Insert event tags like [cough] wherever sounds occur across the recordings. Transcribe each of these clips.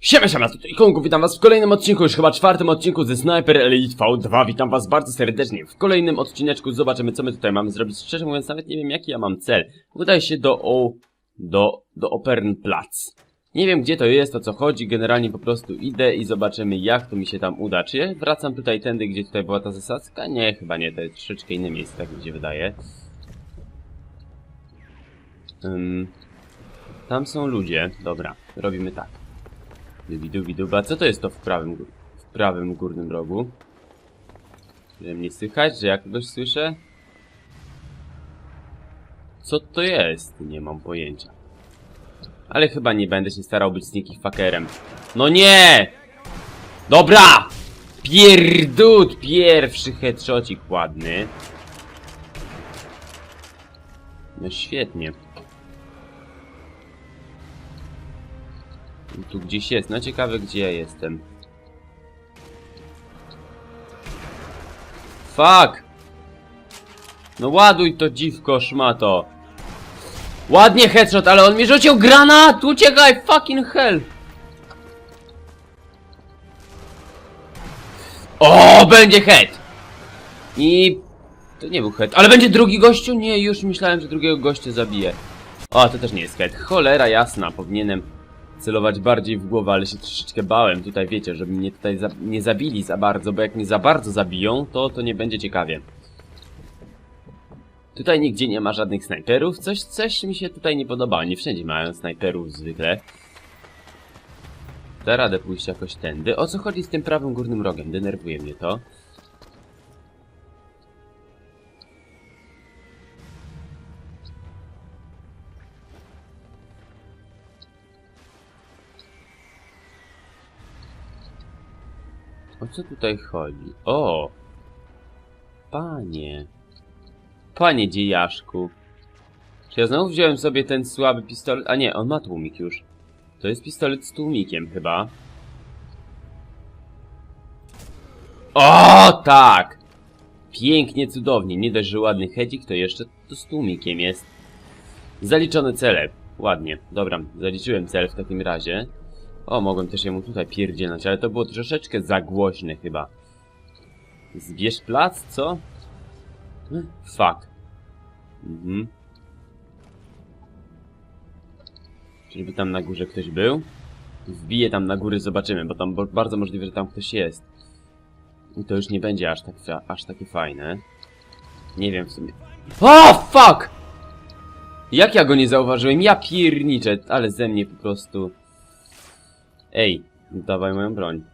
Siema, siema, tutaj Kongu, witam was w kolejnym odcinku, już chyba czwartym odcinku ze Sniper Elite V2, witam was bardzo serdecznie. W kolejnym odcineczku zobaczymy, co my tutaj mamy zrobić. Szczerze mówiąc, nawet nie wiem, jaki ja mam cel. Udaję się do, o, do, do Opernplatz. Nie wiem, gdzie to jest, o co chodzi, generalnie po prostu idę i zobaczymy, jak to mi się tam uda. Czy wracam tutaj tędy, gdzie tutaj była ta zasadzka? Nie, chyba nie, to jest troszeczkę inne miejsce, tak mi się wydaje. Ym, tam są ludzie, dobra, robimy tak. Dubi dubi duba. Co to jest to w prawym, w prawym górnym rogu? Że mnie słychać, że ja kogoś słyszę? Co to jest? Nie mam pojęcia. Ale chyba nie będę się starał być sneaky fuckerem. No nie! Dobra! Pierdut! Pierwszy headshotик ładny. No świetnie. Tu gdzieś jest. No ciekawe gdzie ja jestem. Fuck! No ładuj to dziwko, szmato. Ładnie headshot, ale on mi rzucił granat! Uciekaj, fucking hell! O, będzie head! I... To nie był head, ale będzie drugi gościu? Nie, już myślałem, że drugiego gościa zabiję. O, to też nie jest head. Cholera jasna, powinienem celować bardziej w głowę, ale się troszeczkę bałem. Tutaj wiecie, żeby mnie tutaj za nie zabili za bardzo, bo jak mnie za bardzo zabiją, to to nie będzie ciekawie. Tutaj nigdzie nie ma żadnych snajperów. Coś, coś mi się tutaj nie podoba. Nie wszędzie mają snajperów zwykle. Da radę pójść jakoś tędy. O co chodzi z tym prawym górnym rogiem? Denerwuje mnie to. O co tutaj chodzi? O! Panie. Panie dziejaszku. Czy ja znowu wziąłem sobie ten słaby pistolet? A nie, on ma tłumik już. To jest pistolet z tłumikiem chyba. O, tak! Pięknie, cudownie. Nie dość, że ładny hedzik, to jeszcze to z tłumikiem jest. Zaliczone cele. Ładnie. Dobra, zaliczyłem cel w takim razie. O, mogłem też jemu tutaj pierdzielnąć, ale to było troszeczkę za głośne chyba. Zbierz plac, co? Hm, Fuck. Mhm. Czyżby tam na górze ktoś był? Wbiję tam na góry, zobaczymy, bo tam bardzo możliwe, że tam ktoś jest. I to już nie będzie aż, tak, aż takie fajne. Nie wiem w sumie. O, fuck! Jak ja go nie zauważyłem? Ja pierniczę, ale ze mnie po prostu... Ej, dawaj moją broń.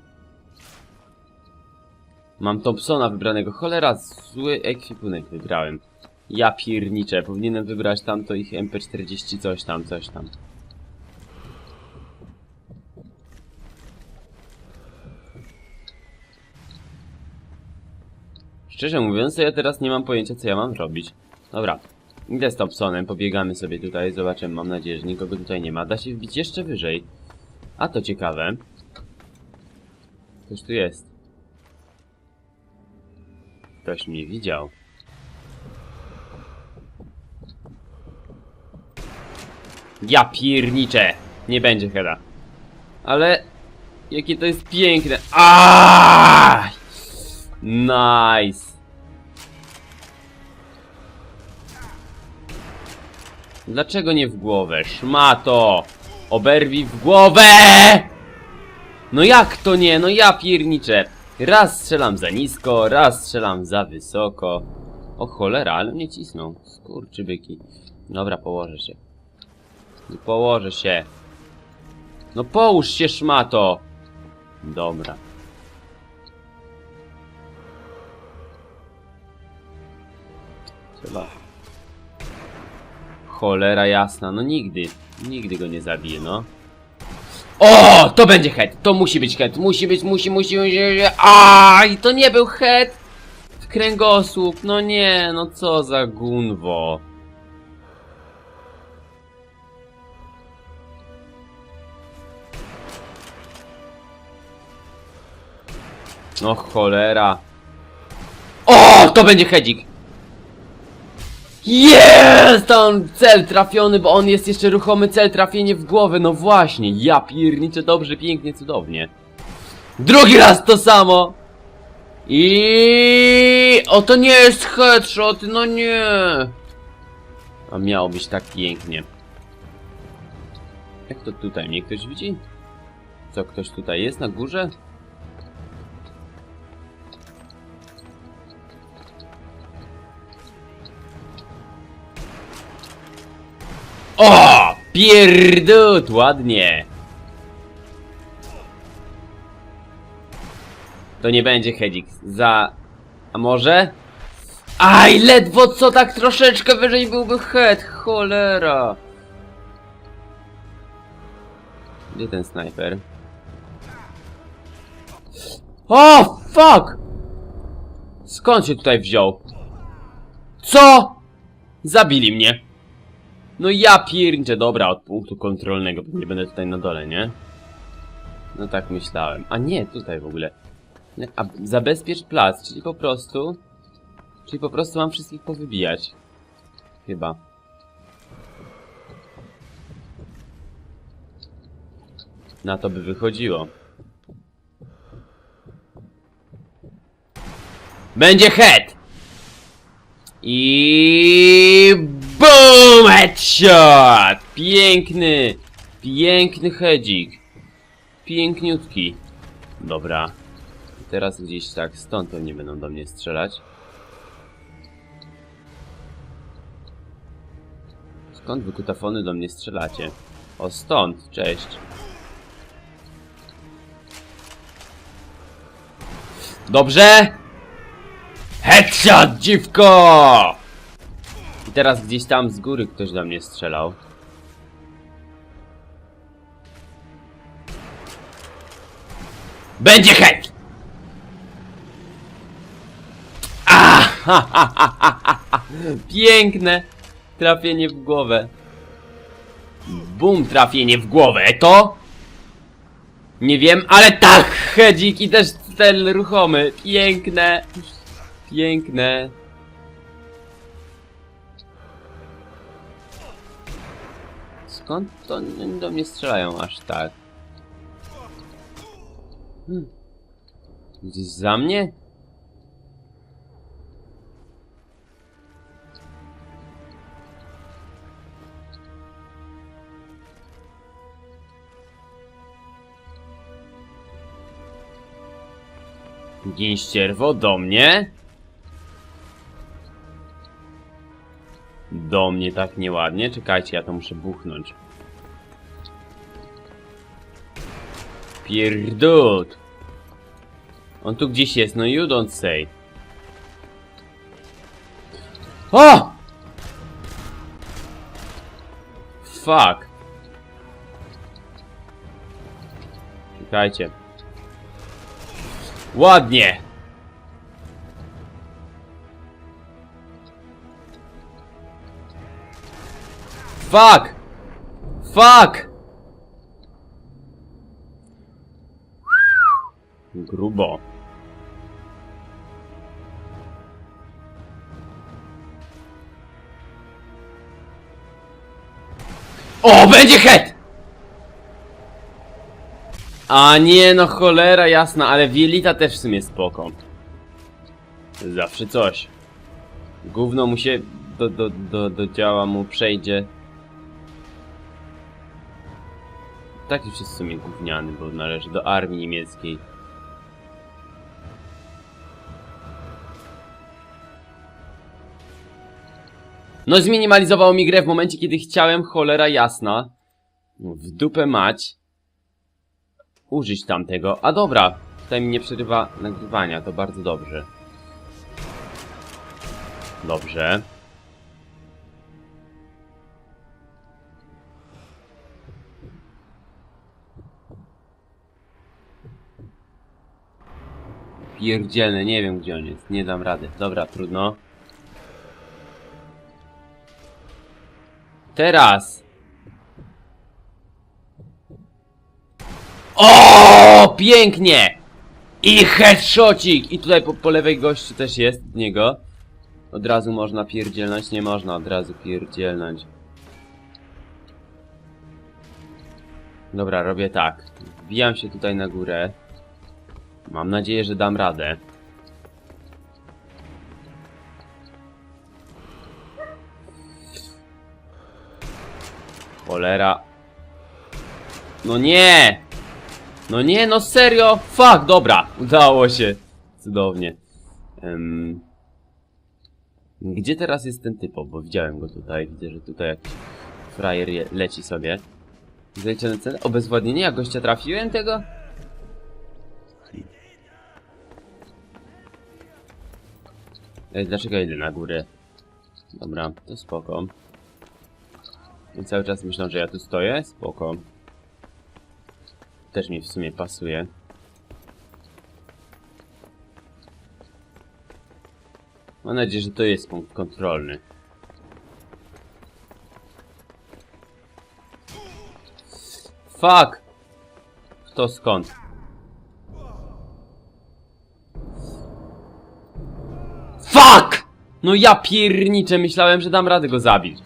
Mam Thompsona wybranego. Cholera, zły ekwipunek wybrałem. Ja pierniczę, powinienem wybrać tamto ich MP40 coś tam, coś tam. Szczerze mówiąc, ja teraz nie mam pojęcia, co ja mam robić. Dobra, idę z Thompsonem, pobiegamy sobie tutaj, zobaczymy, mam nadzieję, że nikogo tutaj nie ma. Da się wbić jeszcze wyżej. A to ciekawe. Ktoś tu jest. Ktoś mnie widział. Ja pierniczę! Nie będzie chyba. Ale... Jakie to jest piękne. Aaaa! Nice. Dlaczego nie w głowę? Szmato! Oberwij w głowę! No jak to nie? No ja pierniczę. Raz strzelam za nisko, raz strzelam za wysoko. O cholera, ale mnie cisną. Skurczybyki. Dobra, położę się. No położę się. No połóż się, szmato! Dobra. Trzeba. Cholera jasna, no nigdy. Nigdy go nie zabiję, no. O, to będzie head, to musi być head, musi być, musi, musi, musi, aj, to nie był head! W kręgosłup, no nie, no co za gunwo. O cholera. O, to będzie hedzik. Jest! On cel trafiony, bo on jest jeszcze ruchomy cel, trafienie w głowę, no właśnie, ja pierniczę dobrze, pięknie, cudownie. Drugi raz to samo! I o to nie jest headshot, no nie! A miało być tak pięknie. Jak to tutaj? Mnie ktoś widzi? Co, ktoś tutaj jest na górze? O! Pierdut! Ładnie! To nie będzie hedzik. Za... A może? Aj, ledwo co tak troszeczkę wyżej byłby head. Cholera! Gdzie ten snajper? O, fuck! Skąd się tutaj wziął? Co? Zabili mnie. No ja pierniczę, dobra, od punktu kontrolnego, nie będę tutaj na dole, nie? No tak myślałem. A nie, tutaj w ogóle. A zabezpiecz plac, czyli po prostu... Czyli po prostu mam wszystkich powybijać. Chyba. Na to by wychodziło. Będzie head! I BOOM! Headshot! Piękny! Piękny hedzik. Piękniutki. Dobra. Teraz gdzieś tak stąd pewnie będą do mnie strzelać. Skąd wy kutafony do mnie strzelacie? O stąd, cześć. Dobrze! Headshot, dziwko! Teraz gdzieś tam z góry ktoś do mnie strzelał. Będzie ha. Piękne! Trafienie w głowę. Bum, trafienie w głowę. To? Nie wiem, ale tak! Hedzik i też cel ruchomy. Piękne! Piękne. Skąd to do mnie strzelają aż tak? Hmm. Gdzieś za mnie? Gień ścierwo, do mnie? Do mnie tak nieładnie? Czekajcie, ja to muszę buchnąć. Pierdut! On tu gdzieś jest, no you don't say. O! Fuck. Czekajcie. Ładnie! Fuck! Fuck! Grubo. O, będzie head! A nie, no cholera jasna, ale Wielita też w sumie spoko. Zawsze coś. Gówno mu się do, do, do, do działa mu przejdzie. Tak już w sumie gówniany, bo należy do armii niemieckiej. No zminimalizowało mi grę w momencie, kiedy chciałem, cholera jasna, w dupę mać, użyć tamtego. A dobra, tutaj mi nie przerywa nagrywania, to bardzo dobrze. Dobrze. Pierdzielny, nie wiem gdzie on jest, nie dam rady. Dobra, trudno. Teraz! O, pięknie! I headshotcik! I tutaj po, po lewej gościu też jest, niego. Od razu można pierdzielnąć? Nie można od razu pierdzielnąć. Dobra, robię tak. Wbijam się tutaj na górę. Mam nadzieję, że dam radę. Cholera. No nie! No nie, no serio! Fuck, dobra! Udało się. Cudownie. Em, Gdzie teraz jest ten typo? Bo widziałem go tutaj. Widzę, że tutaj jakiś frajer je, leci sobie. Zaliczone cele? Obezwładnienie? Ja gościa trafiłem tego? Dlaczego ja idę na górę? Dobra, to spoko. I cały czas myślą, że ja tu stoję? Spoko. Też mi w sumie pasuje. Mam nadzieję, że to jest punkt kontrolny. Fuck! Kto skąd? No ja pierniczę, myślałem, że dam radę go zabić.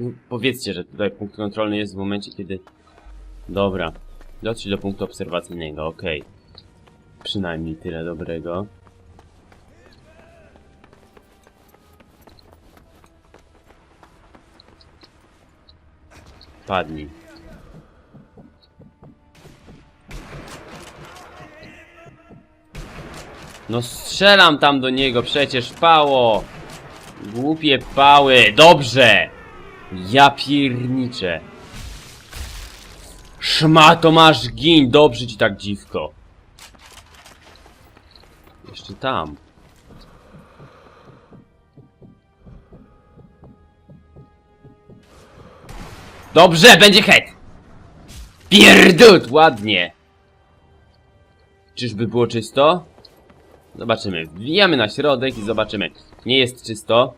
No, Powiedzcie, że tutaj punkt kontrolny jest w momencie, kiedy... Dobra. Dotrzeć do punktu obserwacyjnego, okej. Przynajmniej tyle dobrego. Padnij. No strzelam tam do niego, przecież pało! Głupie pały, dobrze! Ja pierniczę. Szmato masz gin, dobrze ci tak dziwko. Jeszcze tam. Dobrze, będzie het! Pierdut, ładnie! Czyżby było czysto? Zobaczymy. Wbijamy na środek i zobaczymy. Nie jest czysto.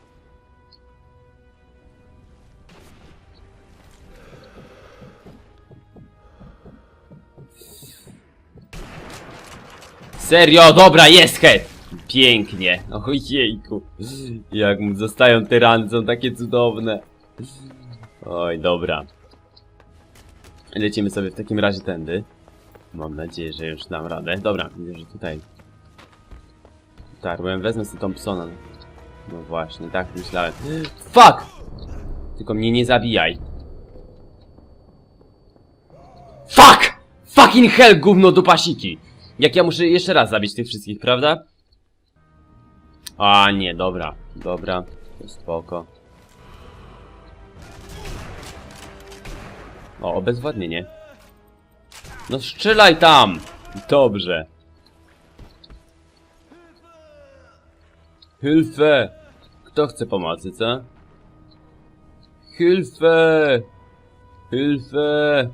Serio, dobra, jest het! Pięknie. Ojejku. Jak mu zostają te rany, są takie cudowne. Oj, dobra. Lecimy sobie w takim razie tędy. Mam nadzieję, że już dam radę. Dobra, widzę, że tutaj Tarłem, wezmę sobie Thompsona. No właśnie, tak myślałem. Fuck! Tylko mnie nie zabijaj. Fuck! Fucking hell, gówno do pasiki! Jak ja muszę jeszcze raz zabić tych wszystkich, prawda? A nie, dobra, dobra, spoko. O, obezwładnienie. No strzelaj tam! Dobrze. Hilfe! Kto chce pomocy, co? Hilfe! Hilfe!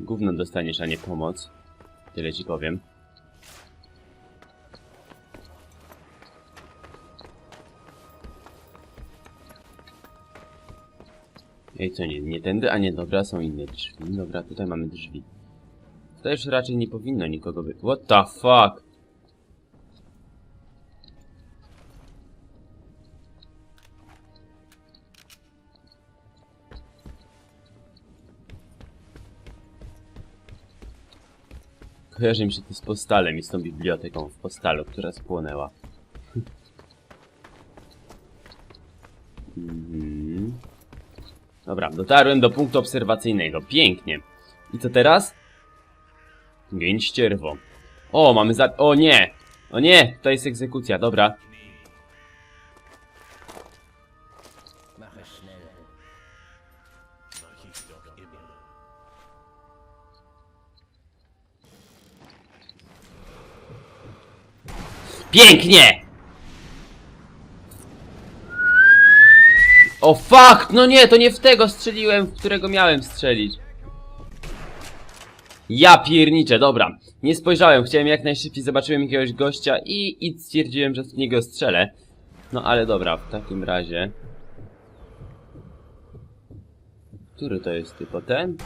Gówno dostaniesz, a nie pomoc. Tyle ci powiem. Ej, co nie, nie tędy, a nie, dobra, są inne drzwi. Dobra, tutaj mamy drzwi. Tutaj już raczej nie powinno nikogo być. What the fuck? Kojarzy mi się to z postalem i z tą biblioteką w postalu, która spłonęła. Mhm. Dobra, dotarłem do punktu obserwacyjnego. Pięknie. I co teraz? Gień ścierwo. O, mamy za... O nie! O nie! To jest egzekucja, dobra. Pięknie! O fuck! No nie, to nie w tego strzeliłem, w którego miałem strzelić. Ja pierniczę, dobra. Nie spojrzałem, chciałem jak najszybciej, zobaczyłem jakiegoś gościa i, i stwierdziłem, że w niego strzelę. No ale dobra, w takim razie... Który to jest typo? Ten?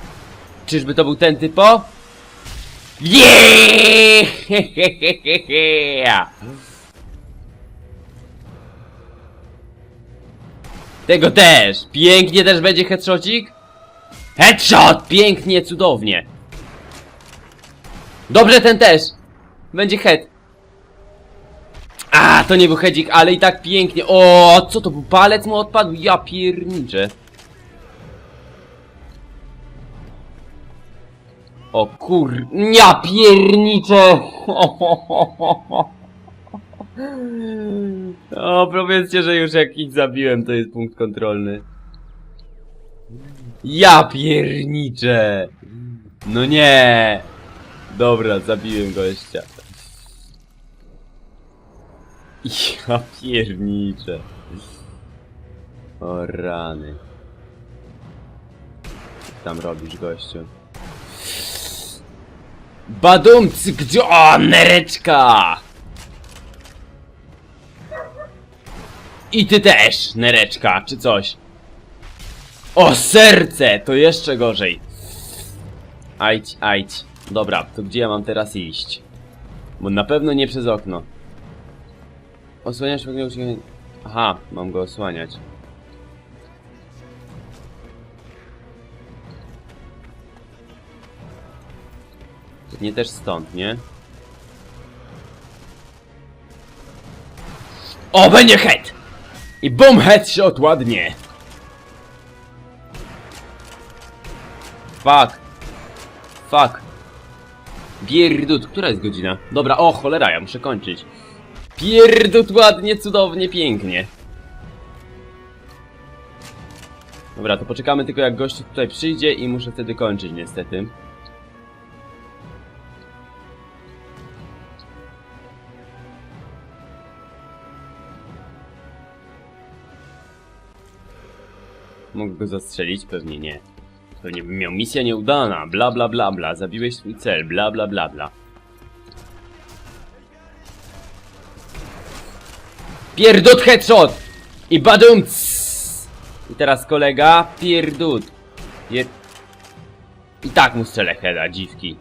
Czyżby to był ten typo? Yeah! Tego też! Pięknie też będzie headshotik? Headshot! Pięknie, cudownie! Dobrze ten też! Będzie head. A, to nie był hedzik, ale i tak pięknie. O, co to był? Palec mu odpadł? Ja pierniczę. O kur... Ja pierniczę! O, powiedzcie, że już jak ich zabiłem, to jest punkt kontrolny. Ja pierniczę! No nie! Dobra, zabiłem gościa. Ja pierniczę. O rany. Tam robisz, gościu? Badumcy, gdzie... O, nereczka! I ty też, nereczka, czy coś. O, serce! To jeszcze gorzej. Ajdź, ajdź. Dobra, to gdzie ja mam teraz iść? Bo na pewno nie przez okno. Osłaniasz uciekania... Aha, mam go osłaniać. Nie też stąd, nie? O, będzie head! I boom, headshot ładnie! Fuck. Fuck. Pierdut, która jest godzina? Dobra, o cholera, ja muszę kończyć. Pierdut ładnie, cudownie, pięknie. Dobra, to poczekamy tylko jak gościu tutaj przyjdzie i muszę wtedy kończyć niestety. Mogę go zastrzelić? Pewnie nie. Pewnie bym miał misja nieudana, bla bla bla bla, zabiłeś swój cel, bla bla bla bla. Pierdut headshot! I badum I teraz kolega, pierdut. Pier... I tak mu strzelę heada, dziwki.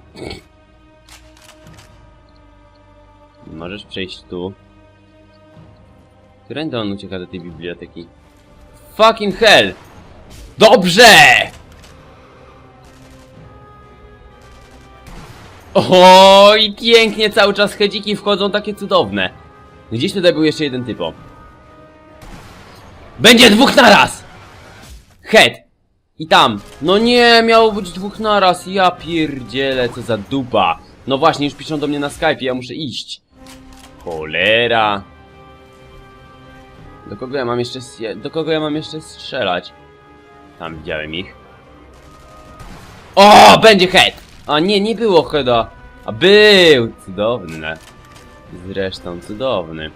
Możesz przejść tu. Którędy on ucieka do tej biblioteki? Fucking hell! Dobrze! Oj, pięknie, cały czas hedziki wchodzą takie cudowne. Gdzieś tutaj był jeszcze jeden typo. Będzie dwóch naraz! Head! I tam. No nie, miało być dwóch naraz. Ja pierdzielę, co za dupa. No właśnie, już piszą do mnie na Skype, ja muszę iść. Cholera. Do kogo ja mam jeszcze... Do kogo ja mam jeszcze strzelać? Tam widziałem ich. O, będzie head! A nie, nie było heada. A był! Cudowne. Zresztą cudowny.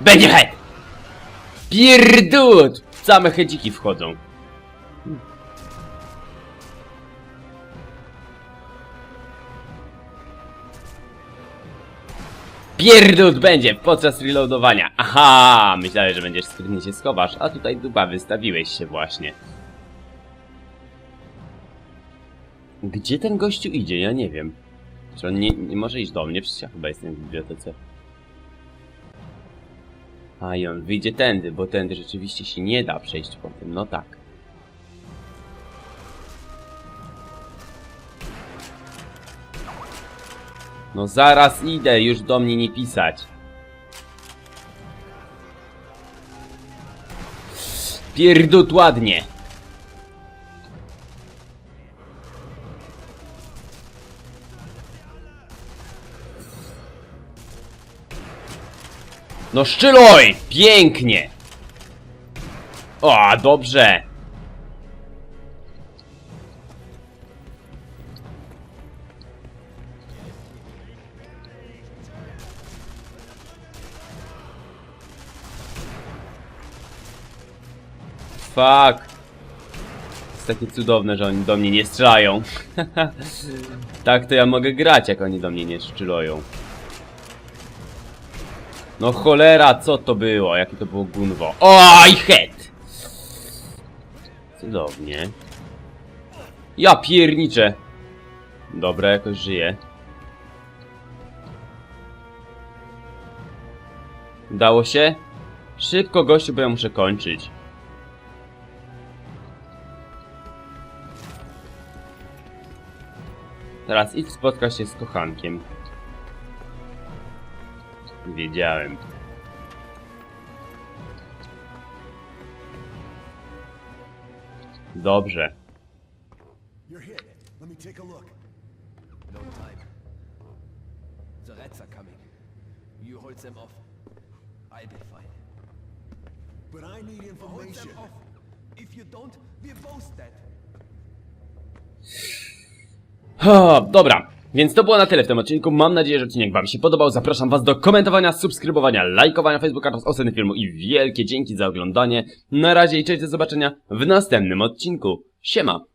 Będzie head! Pierdut! Same headziki wchodzą. Pierdut będzie podczas reloadowania. Aha, myślałem, że będziesz sprytnie się schowasz, a tutaj dupa wystawiłeś się właśnie. Gdzie ten gościu idzie? Ja nie wiem. Czy on nie, nie może iść do mnie? Przecież ja chyba jestem w bibliotece. A i on wyjdzie tędy, bo tędy rzeczywiście się nie da przejść po tym. No tak. No zaraz idę, już do mnie nie pisać. Pierdut ładnie. No szczyloj! Pięknie! O, dobrze! Fuck! Jest takie cudowne, że oni do mnie nie strzelają. [laughs] tak to ja mogę grać, jak oni do mnie nie szczyloją. No cholera, co to było? Jakie to było gunwo? Oj, head! Cudownie. Ja pierniczę. Dobra, jakoś żyję. Udało się? Szybko, gościu, bo ja muszę kończyć. Coming. You hold them off. I'll be fine. But I need Hold information. them off. If you don't, we're both dead. Ha, dobra, więc to było na tyle w tym odcinku. Mam nadzieję, że odcinek Wam się podobał. Zapraszam Was do komentowania, subskrybowania, lajkowania Facebooka oraz oceny filmu i wielkie dzięki za oglądanie. Na razie i cześć, do zobaczenia w następnym odcinku. Siema!